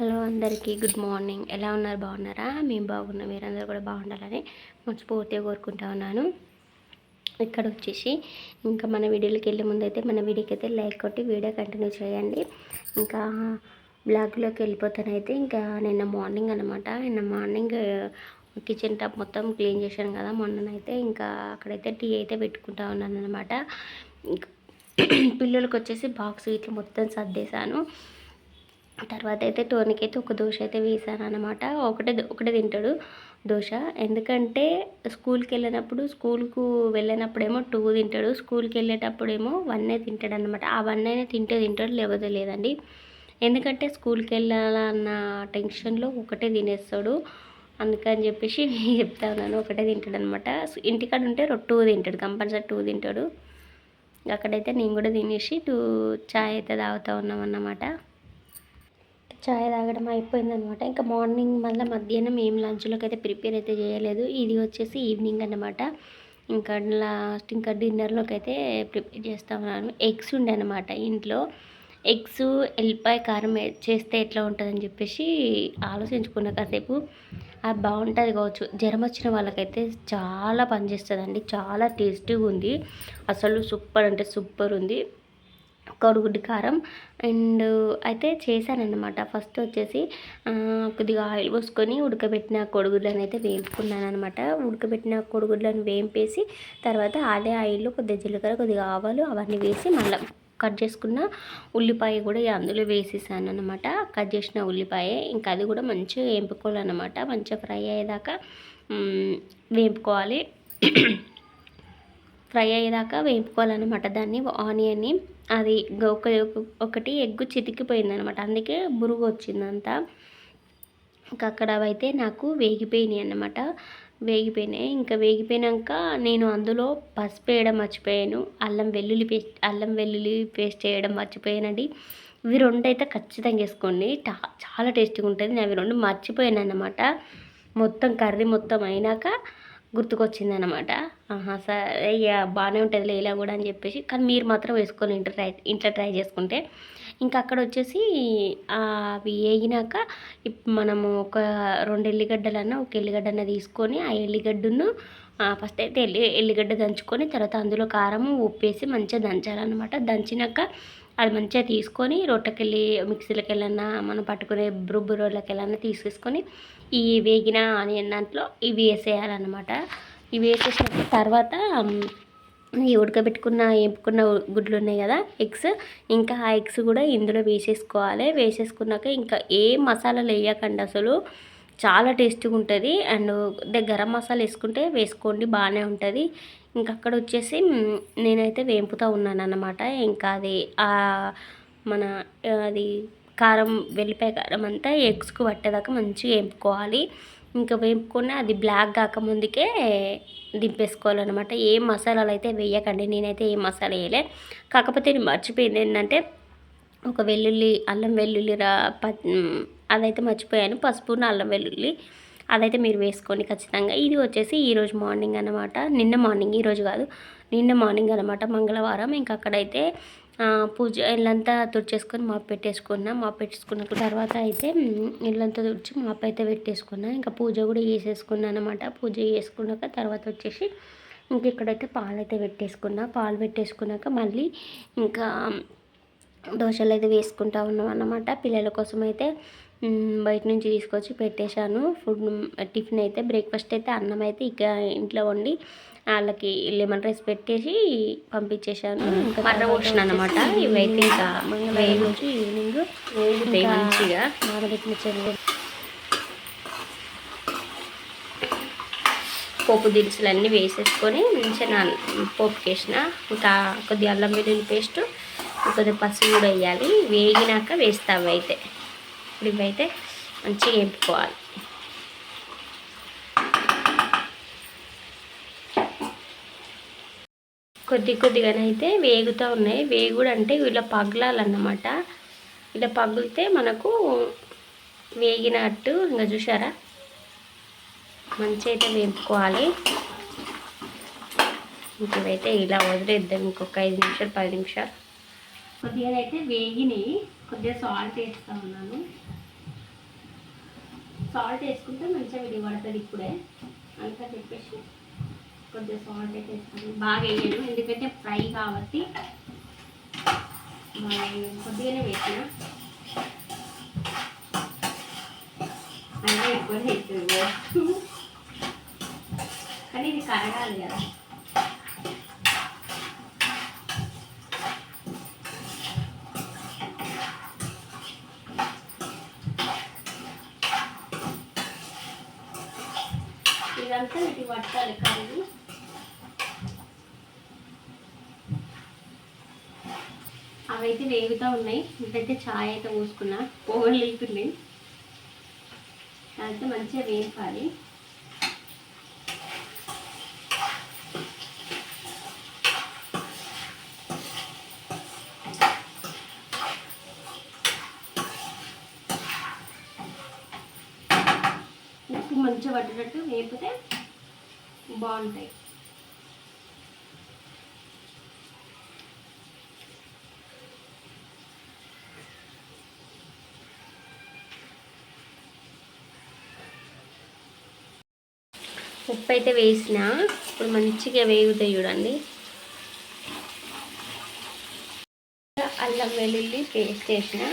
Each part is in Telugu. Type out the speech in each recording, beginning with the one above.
హలో అందరికీ గుడ్ మార్నింగ్. ఎలా ఉన్నారు? బాగున్నారా? మేము బాగున్నాం. మీరందరూ కూడా బాగుండాలని మనస్ఫూర్తిగా కోరుకుంటా ఉన్నాను. ఇక్కడ వచ్చేసి ఇంకా మన వీడియోకి వెళ్ళే ముందు అయితే మన వీడియోకి అయితే లైక్ కొట్టి వీడియో కంటిన్యూ చేయండి. ఇంకా బ్లాగ్లోకి వెళ్ళిపోతానైతే ఇంకా నిన్న మార్నింగ్ అనమాట నిన్న మార్నింగ్ కిచెన్ టాప్ మొత్తం క్లీన్ చేశాను కదా. మొన్ననైతే ఇంకా అక్కడైతే టీ అయితే పెట్టుకుంటా ఉన్నాను అనమాట ఇంకా పిల్లలకి వచ్చేసి బాక్స్ ఇట్లా మొత్తం సర్దేశాను. తర్వాత అయితే టోనికి అయితే ఒక దోశ అయితే వేసాను అనమాట ఒకటే ఒకటే తింటాడు దోశ. ఎందుకంటే స్కూల్కి వెళ్ళినప్పుడు స్కూల్కు వెళ్ళినప్పుడేమో టూ తింటాడు. స్కూల్కి వెళ్ళేటప్పుడేమో వన్నే తింటాడు అనమాట ఆ వన్ అయినా తింటే తింటాడు లేకపోతే లేదండి. ఎందుకంటే స్కూల్కి వెళ్ళాలన్న టెన్షన్లో ఒకటే తినేస్తాడు. అందుకని చెప్పేసి చెప్తా ఉన్నాను ఒకటే తింటాడు అనమాట ఇంటికాడ ఉంటే టూ తింటాడు కంపల్సరీ టూ తింటాడు. అక్కడైతే నేను కూడా తినేసి టూ చాయ్ అయితే తాగుతూ ఉన్నాం అన్నమాట చాయ్ తాగడం అయిపోయిందనమాట ఇంకా మార్నింగ్ మళ్ళీ మధ్యాహ్నం ఏం లంచ్లోకి అయితే ప్రిపేర్ అయితే చేయలేదు. ఇది వచ్చేసి ఈవినింగ్ అనమాట ఇంకా లాస్ట్ ఇంకా డిన్నర్లోకి అయితే ప్రిపేర్ చేస్తాము ఎగ్స్ ఉండే అనమాట ఇంట్లో. ఎగ్స్ ఎల్లిపాయ కారం చేస్తే ఎట్లా ఉంటుందని చెప్పేసి ఆలోచించుకున్న కాసేపు. అది బాగుంటుంది కావచ్చు. జ్వరం వచ్చిన వాళ్ళకైతే చాలా పనిచేస్తుందండి. చాలా టేస్టీగా ఉంది అసలు సూపర్ అంటే సూపర్ ఉంది కోడిగుడ్డు కారం. అండ్ అయితే చేశానన్నమాట. ఫస్ట్ వచ్చేసి కొద్దిగా ఆయిల్ పోసుకొని ఉడకబెట్టిన కోడిగుడ్లను అయితే వేపుకున్నాను అనమాట ఉడకబెట్టిన కోడిగుడ్లను వేంపేసి తర్వాత అదే ఆయిల్లో కొద్దిగా జీలకర్ర కొద్దిగా ఆవాలు అవన్నీ వేసి మళ్ళీ కట్ చేసుకున్న ఉల్లిపాయ కూడా అందులో వేసేసాను అనమాట కట్ చేసిన ఉల్లిపాయ. ఇంకా అది కూడా మంచిగా వేపుకోవాలన్నమాట. మంచిగా ఫ్రై అయ్యేదాకా వేపుకోవాలి. ఫ్రై అయ్యేదాకా వేపుకోవాలన్నమాట. దాన్ని ఆనియన్ని అది ఒక ఒకటి ఎగ్గు చితికిపోయింది అనమాట అందుకే బురుగు వచ్చిందంతా. ఇంకా అక్కడ అయితే నాకు వేగిపోయినాయి అన్నమాట. వేగిపోయినాయి. ఇంకా వేగిపోయినాక నేను అందులో పసుపు వేయడం మర్చిపోయాను. అల్లం వెల్లుల్లి పేస్ట్ అల్లం వెల్లుల్లి పేస్ట్ వేయడం మర్చిపోయానండి. ఇవి రెండు అయితే ఖచ్చితంగా వేసుకోండి. చాలా టేస్టీగా ఉంటుంది. నేను అవి రెండు మర్చిపోయాను అన్నమాట మొత్తం కర్రీ మొత్తం అయినాక గుర్తుకొచ్చింది అనమాట ఆహా సరే అయ్యా బాగానే ఉంటుంది ఇలా కూడా అని చెప్పేసి. కానీ మీరు మాత్రం వేసుకొని ఇంట్లో ట్రై ఇంట్లో ట్రై చేసుకుంటే. ఇంకా అక్కడ వచ్చేసి అవి వేగినాక మనము ఒక రెండు ఎల్లిగడ్డలన్నా ఒక ఎల్లిగడ్డన తీసుకొని ఆ ఎల్లిగడ్డను ఫస్ట్ అయితే ఎల్లి ఎల్లిగడ్డ దంచుకొని తర్వాత అందులో కారం ఉప్పు వేసి మంచిగా దంచాలన్నమాట. దంచినాక అది మంచిగా తీసుకొని రొట్టెకెళ్ళి మిక్సీలకి వెళ్ళన్నా మనం పట్టుకునే బ్రుబ్బు రోళ్ళకి వెళ్ళన్నా తీసేసుకొని ఈ వేగిన ఆనియన్ దాంట్లో ఇవి వేసేయాలన్నమాట. ఇవి వేసేసిన తర్వాత ఈ ఉడకబెట్టుకున్న వేపుకున్న గుడ్లు ఉన్నాయి కదా ఎగ్స్. ఇంకా ఆ ఎగ్స్ కూడా ఇందులో వేసేసుకోవాలి. వేసేసుకున్నాక ఇంకా ఏ మసాలాలు వేయకండి అసలు. చాలా టేస్టీగా ఉంటుంది. అండ్ గరం మసాలా వేసుకుంటే వేసుకోండి బాగానే ఉంటుంది. ఇంకా అక్కడ వచ్చేసి నేనైతే వేంపుతూ ఉన్నాను అన్నమాట ఇంకా అది మన అది కారం వెల్లిపాయ కారం అంతా ఎగ్స్కు పట్టేదాకా మంచిగా వేపుకోవాలి. ఇంకా వేపుకొని అది బ్లాక్ కాకముందుకే దింపేసుకోవాలన్నమాట. ఏ మసాలాలు అయితే వేయకండి నేనైతే ఏ మసాలా వేయలే. కాకపోతే నేను మర్చిపోయింది ఏంటంటే ఒక వెల్లుల్లి అల్లం వెల్లుల్లి రా అదైతే మర్చిపోయాను. పసుపు అల్లం వెల్లుల్లి అదైతే మీరు వేసుకోండి ఖచ్చితంగా. ఇది వచ్చేసి ఈరోజు మార్నింగ్ అనమాట నిన్న మార్నింగ్ ఈరోజు కాదు నిన్న మార్నింగ్ అనమాట మంగళవారం. ఇంకా అక్కడైతే పూజ ఇల్లంతా తుడిచేసుకొని మాపు పెట్టేసుకున్నా. మాపు పెట్టేసుకున్న తర్వాత అయితే ఇల్లంతా తుడిచి మాపు అయితే పెట్టేసుకున్నా. ఇంకా పూజ కూడా చేసేసుకున్నా అనమాట పూజ చేసుకున్నాక తర్వాత వచ్చేసి ఇంక ఇక్కడైతే పాలు అయితే పెట్టేసుకున్నా. పాలు పెట్టేసుకున్నాక మళ్ళీ ఇంకా దోశలు అయితే వేసుకుంటా ఉన్నాం అన్నమాట. పిల్లల కోసం అయితే బయట నుంచి తీసుకొచ్చి పెట్టేశాను. ఫుడ్ టిఫిన్ అయితే బ్రేక్ఫాస్ట్ అయితే అన్నం అయితే ఇక ఇంట్లో వండి వాళ్ళకి లెమన్ రైస్ పెట్టేసి పంపించేశాను. ఇంకా మర్ర పోసిన అనమాట ఇవైతే ఇంకా ఈవినింగ్ మంచిగా. నానబెట్టిన చెరువు. పోపు దినుసులు అన్నీ వేసేసుకొని మంచిగా పోపు వేసిన ఇంకా కొద్దిగా అల్లం వెల్లుల్లి పేస్ట్ కొద్దిగా పసుపు కూడా వేయాలి. వేగినాక వేస్తావు అయితే. ఇప్పుడు ఇవైతే మంచిగా వేపుకోవాలి. కొద్ది కొద్దిగానైతే వేగుతూ ఉన్నాయి. వేగుడు అంటే ఇలా పగలాలన్నమాట. ఇలా పగిలితే మనకు వేగినట్టు ఇంకా చూసారా మంచిగా అయితే వేపుకోవాలి. ఇంకైతే ఇలా వదిలేద్దాం. ఇంకొక ఐదు నిమిషాలు పది నిమిషాలు. కొద్దిగా అయితే వేగినాయి. కొద్దిగా సాల్ట్ వేస్తూ ఉన్నాను. సాల్ట్ వేసుకుంటే మంచిగా విడిపడుతుంది ఇప్పుడే. అంతా చెప్పేసి కొద్దిగా సాల్ట్ అయితే వేస్తాను బాగా వేయను ఎందుకంటే ఫ్రై కాబట్టి బాగా కొద్దిగానే వేసిన. అయినా ఎక్కువ వేస్తుంది కానీ ఇది కరగాలి కదా. అవైతే వేగుతూ ఉన్నాయి. ఇదైతే చాయ్ అయితే పోసుకున్నా. ఓవర్ వెళ్తుంది అదైతే మంచిగా వేపాలి. ఉప్పు మంచిగా పట్టేటట్టు వేపితే బాగుంటాయి. ఉప్పు అయితే వేసిన ఇప్పుడు మంచిగా వేగుతాయి చూడండి. అల్లం వెల్లుల్లి పేస్ట్ వేసిన.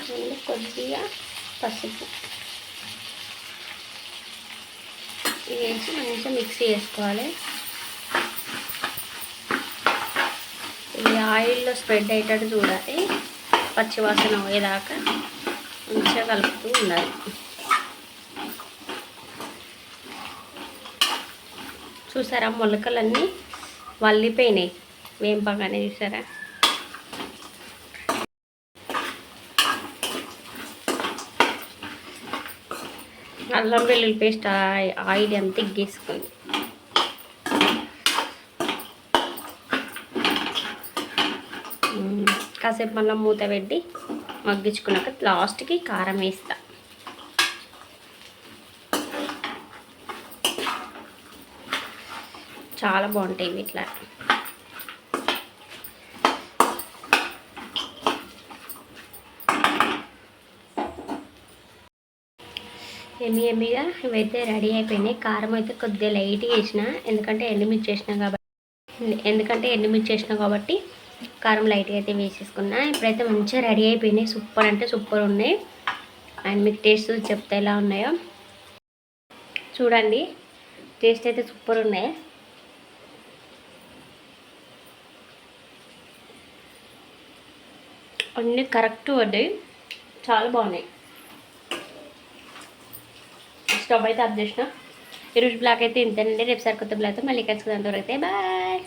అందులో కొద్దిగా పసుపు. ఇవి వేసి మంచిగా మిక్సీ చేసుకోవాలి. ఇది ఆయిల్లో స్ప్రెడ్ అయ్యేటట్టు చూడాలి. పచ్చివాసన పోయేదాకా మంచిగా కలుపుతూ ఉండాలి. చూసారా మొలకలన్నీ వల్లిపోయినాయి. వేంపగానే చూసారా? అల్లం వెల్లుల్లి పేస్ట్ ఆయిల్ అంతా గీసుకుంది కాసేపు మళ్ళీ మూత పెట్టి మగ్గించుకున్నాక లాస్ట్కి కారం వేస్తా. చాలా బాగుంటాయి ఇవి ఇట్లా. ఎమ్మి ఎమ్మిగా ఇవైతే రెడీ అయిపోయినాయి కారం అయితే కొద్దిగా లైట్గా వేసిన ఎందుకంటే ఎండుమిర్చి చేసిన కాబట్టి ఎందుకంటే ఎండుమిర్చి చేసిన కాబట్టి కారం లైట్గా అయితే వేసేసుకున్నా. ఇప్పుడైతే మంచిగా రెడీ అయిపోయినాయి సూపర్ అంటే సూపర్ ఉన్నాయి. అండ్ మీకు టేస్ట్ చెప్తే ఎలా ఉన్నాయో చూడండి. టేస్ట్ అయితే సూపర్ ఉన్నాయి. అన్నీ కరెక్ట్ పడ్డాయి చాలా బాగున్నాయి. స్టవ్ అయితే ఆఫ్ చేసిన. ఈరోజు బ్లాక్ అయితే ఇంతేనండి. రేపు సరికొత్త బ్లాక్ అయితే మళ్ళీ కలుసుకుందాం. దొరికితే బాయ్.